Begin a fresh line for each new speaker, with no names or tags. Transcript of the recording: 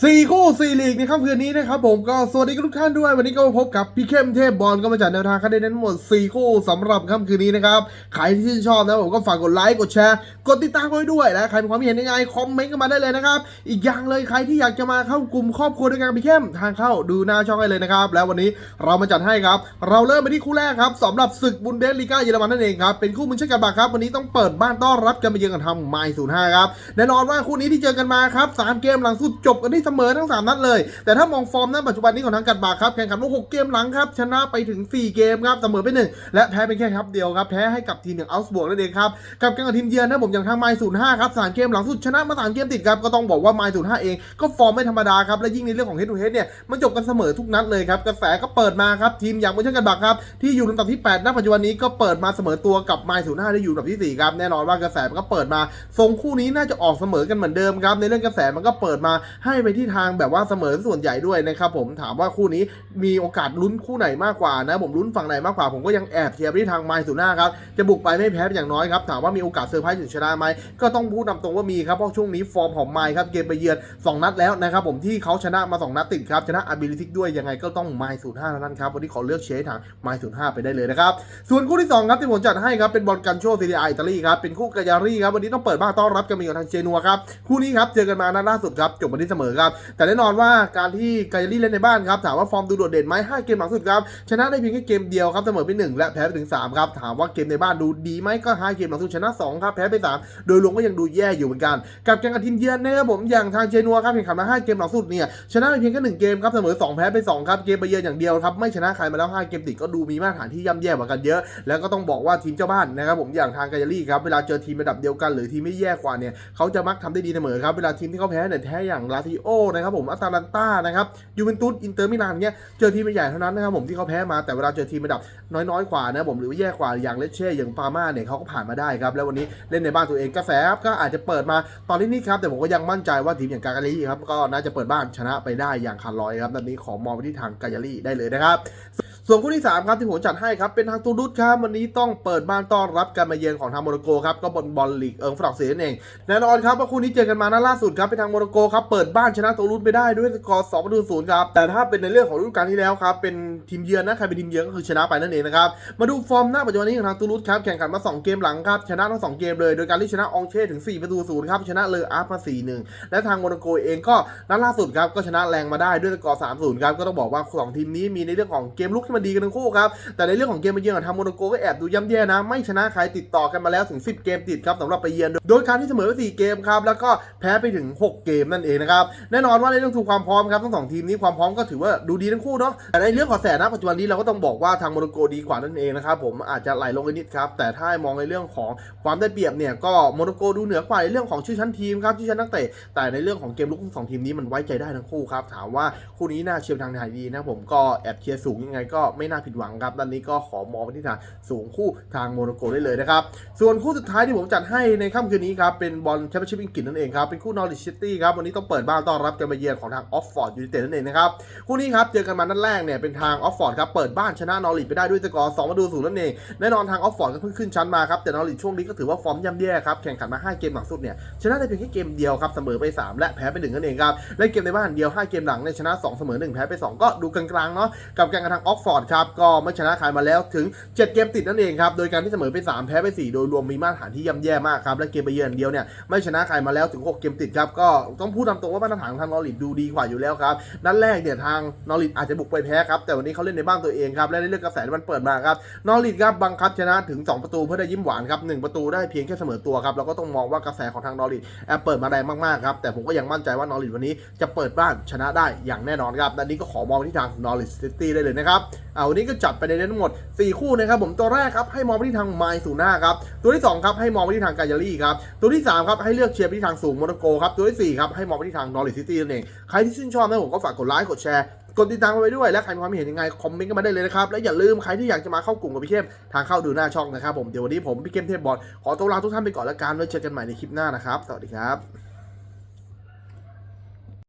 สี่คู่สี่ลีกในค่ำคืนนี้นะครับผมก็สวัสดีทุกท่านด้วย วันนี้ก็มาพบกับพี่เข้มเทพบอลก็มาจากแนวทางคะแนนทั้งหมด 4 คู่สำหรับค่ำคืนนี้นะครับใครที่ชื่นชอบนะผมก็ฝากกดไลค์กดแชร์กดติดตามไว้ด้วยนะใครมีความคิดเห็นยังไงคอมเมนต์กันมาได้เลยนะครับอีกอย่างเลยใครที่อยากจะมาเข้ากลุ่มครอบครัวด้วยกันพี่เข้มทางเข้าดูหน้าช่องได้เลยนะครับแล้ววันนี้เรามาจัดให้ครับเราเริ่มไปที่คู่แรกครับสำหรับศึกบุนเดสลีกาเยอรมันนั่นเองครับเป็นคู่มือเช่นกันบาครับวันนี้ต้องเปิดบ้านต้อนรับกันมาเยือนกับทางไมศูนย์ห้าครับแน่นอนว่าคู่นี้ที่เจอกันมาครับสามเกมหลังสุดจบกันที่เสมอทั้งสามนัดเลย แต่ถ้ามองฟอร์มณปัจจุบันนี้ของทางกัดบากครับแข่งขันมา6เกมหลังครับชนะไปถึง 4 เกมครับเสมอไป 1 และแพ้เป็นแค่ครับเดียวครับแพ้ให้กับทีมอย่างอัลส์บวกนั่นเองครับกับการกับทีมเยือนนะผมอย่างทางไมล์ศูนย์ห้าครับสามเกมหลังสุดชนะมาสามเกมติดครับก็ต้องบอกว่าไมล์ศูนย์ห้าเองก็ฟอร์มไม่ธรรมดาครับและยิ่งในเรื่องของเฮดทูเฮดเนี่ยมันจบกันเสมอทุกนัดเลยครับกระแสก็เปิดมาครับทีมอย่างมือเช่นกันบากครับที่อยู่ลำดับที่8ณปัจจุบันนี้ก็เปิดมาเสมอตัวกับไมล์ศูนย์ห้าได้อยู่ลำดับที่สี่ครับแน่นอนว่ากระแสมันก็เปิดมาทรงคู่นี้น่าจะออกเสมอกันเหมือนเดิมครับในเรื่องกระแสมันก็เปิดมาให้ไปที่ทางแบบว่าเสมอส่วนใหญ่ด้วยนะครับผมถามว่าคู่นี้มีโอกาสลุ้นคู่ไหนมากกว่านะ ผมลุ้นฝั่งไหนมากกว่า ผมก็ยังแอบเชียร์ไปที่ทางไมล์ศูนย์ห้าครับจะบุกไปไม่แพ้เป็นอย่างน้อยครับถามว่ามีโอกาสเซอร์ไพรส์ถึงชนะไหมก็ต้องพูดนำตรงว่ามีครับเพราะช่วงนี้ฟอร์มของไมครับเกมไปเยือน 2 นัดแล้วนะครับผมที่เขาชนะมา 2 นัดติดครับชนะอาบิลิทิกด้วยยังไงก็ต้องไมล์ศูนย์ห้าเท่านั้นครับวันนี้ขอเลือกเชียร์ทางไมล์ศูนย์ห้าไปได้เลยนะครับส่วนคู่ที่สองครับที่ผมจัดให้ครับเป็นบอลกันโชซีเรียอิตาลีครับเป็นคู่กายารีครับวันนี้ต้องเปิดบ้านต้อนรับกันมากับทางเจนัวครับคู่นี้ครับเจอกันมานัดล่าสุดครับจบวันที่เสมอครับแต่แน่นอนว่าการที่กายารี่เล่นในบ้านครับถามว่าฟอร์มดูโดดเด่นไหมห้าเกมหลังสุดครับชนะได้เพียงแค่เกมเดียวครับเสมอไปหนึ่งและแพ้ไปถึงสามครับถามว่าเกมในบ้านดูดีไหมก็ห้าเกมหลังสุดชนะสองครับแพ้ไปสามโดยรวมก็ยังดูแย่อยู่เหมือนกัน กับการกระทิมเยือนนะครับผมอย่างทางเจนัวครับแข่งขันมาห้าเกมหลังสุดเนี่ยชนะไปเพียงแค่หนึ่งเกมครับเสมอสองแพ้ไปสองครับเกมไปเยือนอย่างเดียวครับไม่ชนะใครมาแล้วห้าเกมติดก็ดูมีมาตรฐานที่ย่ำแย่กว่ากันเยอะ แล้วก็ต้องบอกว่าทีมเจ้าบ้านนะครับผมอย่างทางกายารี่ครับเวลาเจอทีมระดับเดียวกัน หรือทีมไม่แย่กว่าเนี่ยเขาจะมักทำได้ดีเสมอครับเวลาทีมที่เขาแพ้เนี่ยแพ้อย่างลาติโอนะครับผมอัตาลันตานะครับยูเวนตุสอินเตอร์มิลานเงี้ยเจอทีมใหญ่เท่านั้นนะครับผมที่เขาแพ้มาแต่เวลาเจอทีมระดับน้อยๆกว่านะผมหรือว่าแย่กว่าอย่างเลเช่อย่างปาม่าเนี่ยเขาก็ผ่านมาได้ครับแล้ววันนี้เล่นในบ้านตัวเองกระแสก็อาจจะเปิดมาตอนนี้นี่ครับแต่ผมก็ยังมั่นใจว่าทีมอย่างกากาลีครับก็น่าจะเปิดบ้านชนะไปได้อย่างคาดลอยครับนัดนี้ขอมองไปที่ทางกายาลีได้เลยนะครับ ส่วนคู่ที่ 3 ครับที่ผมจัดให้ครับ เป็นทางตูรุสครับ วันนี้ต้องเปิดบ้านต้อนรับการมาเยือนของทางโมร็อกโกครับ ก็บอลบอลลีกเอิงฝรั่งเศสนั่นเอง แน่นอนครับว่าคู่นี้เจอกันมานัดล่าสุดครับ เป็นทางโมร็อกโกครับ เปิดบ้านชนะตูรุสไปได้ด้วยสกอร์2ประตูศูนย์ครับ แต่ถ้าเป็นในเรื่องของฤดูกาลที่แล้วครับ เป็นทีมเยือนนะ ใครเป็นทีมเยือนก็คือชนะไปนั่นเองนะครับ มาดูฟอร์มหน้าปัจจุบันนี้ของทางตูรุสครับ แข่งขันมา 2 เกมหลังครับ ชนะทั้ง2เกมเลย โดยการที่ชนะองเช่ถึง 4 ประตูศูนย์ครับ ชนะเลออาร์มา4-1และทางโมร็อกโกเองก็นัดล่าสุดครับ ก็ชนะแรงมาได้ด้วยสกอร์3-0ครับ ก็ต้องบอกว่าสองทีมนี้มีในเรื่องของเกมลุกที่มันดีกันทั้งคู่ครับ แต่ในเรื่องของเกมไปเยือนของทางโมร็อกโกก็แอบดูย่ำแย่นะ ไม่ชนะใครติดต่อกันมาแล้วถึง 10 เกมติดครับสำหรับไปเยือน โดยการที่เสมอไป4เกมครับ แล้วก็แพ้ไปถึง 6 เกมนั่นเองนะครับ แน่นอนว่าในเรื่องถูกความพร้อมครับทั้งสองทีมนี้ความพร้อมก็ถือว่าดูดีทั้งคู่เนาะ แต่ในเรื่องของแสนนะปัจจุบันนี้เราก็ต้องบอกว่าทางโมร็อกโกดีกว่านั่นเองนะครับผมอาจจะไหลลงนิดครับ แต่ถ้ามองในเรื่องของความได้เปรียบเนี่ยก็โมร็อกโกดูเหนือกว่าในเรื่องของชื่อชั้นทีมครับชื่อชั้นนักเตะ แต่ในเรื่องของเกมลุกของสองทีมนี้มันไว้ใจได้ทั้งคู่ครับ ถามว่าคู่นี้น่าเชียร์ทางไหนดีนะผมก็แอบเชียร์สูงยังไงก็ไม่น่าผิดหวังครับด้านนี้ก็ขอมองไปที่ทางสูงคู่ทางโมร็อกโกได้เลยนะครับ ส่วนคู่สุดท้ายที่ผมจัดให้ในค่ำคืนนี้ครับเป็นบอลแชมเปี้ยนชิพอังกฤษนั่นเองครับเป็นคู่นอริชซิตี้ครับวันนี้ต้องเปิดบ้านต้อนรับการมาเยือนของทางออฟฟอร์ดยูไนเต็ดนั่นเองนะครับคู่นี้ครับเจอกันมานัดแรกเนี่ยเป็นทางออฟฟอร์ดครับเปิดบ้านชนะนอริชไปได้ด้วยสกอร์2ประตูศูนย์นั่นเองแน่นอนทางออฟฟอร์ดก็เพิ่งขึ้นชั้นมาครับแต่นอริชช่วงนี้ก็ถือว่าฟอร์มย่ำแย่ครับแข่งขันมา 5 เกมหลังสุดเนี่ยชนะได้เพียงแค่เกมเดียวครับเสมอไป 3 และแพ้ไป1นั่นเองครับเล่นเกมในบ้านเดียว 5 เกมหลังเนี่ยชนะ 2 เสมอ 1 แพ้ไป 2 ก็ดูกลางๆเนาะกับการกระทางออฟฟอร์ดครับก็ไม่ชนะใครมาแล้วถึง 7 เกมติดนั่นเองครับโดยการที่เสมอไป 3 แพ้ไป 4 โดยรวมมีมาตรฐานที่ย่ำแย่มากครับและเกมไปเยือนเดียวเนี่ยไม่ชนะใครมาแล้วถึง 6 เกมติดครับก็ต้องพูดตามตรงว่ามาตรฐานของทางนอริทดูดีกว่าอยู่แล้วครับนัดแรกเนี่ยทางนอริทอาจจะบุกไปแพ้ครับแต่วันนี้เขาเล่นในบ้านตัวเองครับและในเรื่องกระแสที่มันเปิดมาครับนอริทครับบังคับชนะถึง 2 ประตูเพื่อได้ยิ้มหวานครับหนึ่งประตูได้เพียงแค่เสมอตัวครับแล้วก็ต้องมองว่ากระแสของทางนอริทแอบเปิดมาแรงมากๆครับแต่ผมก็ยังมั่นใจว่านอริทวันนี้จะเปิดบ้านชนะได้อย่างแน่นอนครับนัดนี้ก็ขอมองที่ทางนอริทซิตี้ได้เลยนะครับ เอาวันนี้ก็จัดไปในทั้งหมด 4 คู่นะครับผมตัวแรกครับให้มองไปที่ทางไมล์สูน่าครับตัวที่ 2 ครับให้มองไปที่ทางกายารี่ครับตัวที่ 3 ครับให้เลือกเชียร์ไปที่ทางสูงโมร็อกโกครับตัวที่ 4 ครับให้มองไปที่ทางนอริซิตี้นั่นเองใครที่ชื่นชอบนะผมก็ฝากกดไลค์กดแชร์กดติดตามไว้ด้วย และใครมีความเห็นยังไง คอมเมนต์กันมาได้เลยนะครับ และอย่าลืมใครที่อยากจะมาเข้ากลุ่มกับพี่เข้มทางเข้าดูหน้าช่องนะครับผม เดี๋ยววันนี้ผมพี่เข้มเทพบอลขอตัวลาทุกท่านไปก่อนละกันไว้เจอกันใหม่ในคลิปหน้านะครับ สวัสดีครับ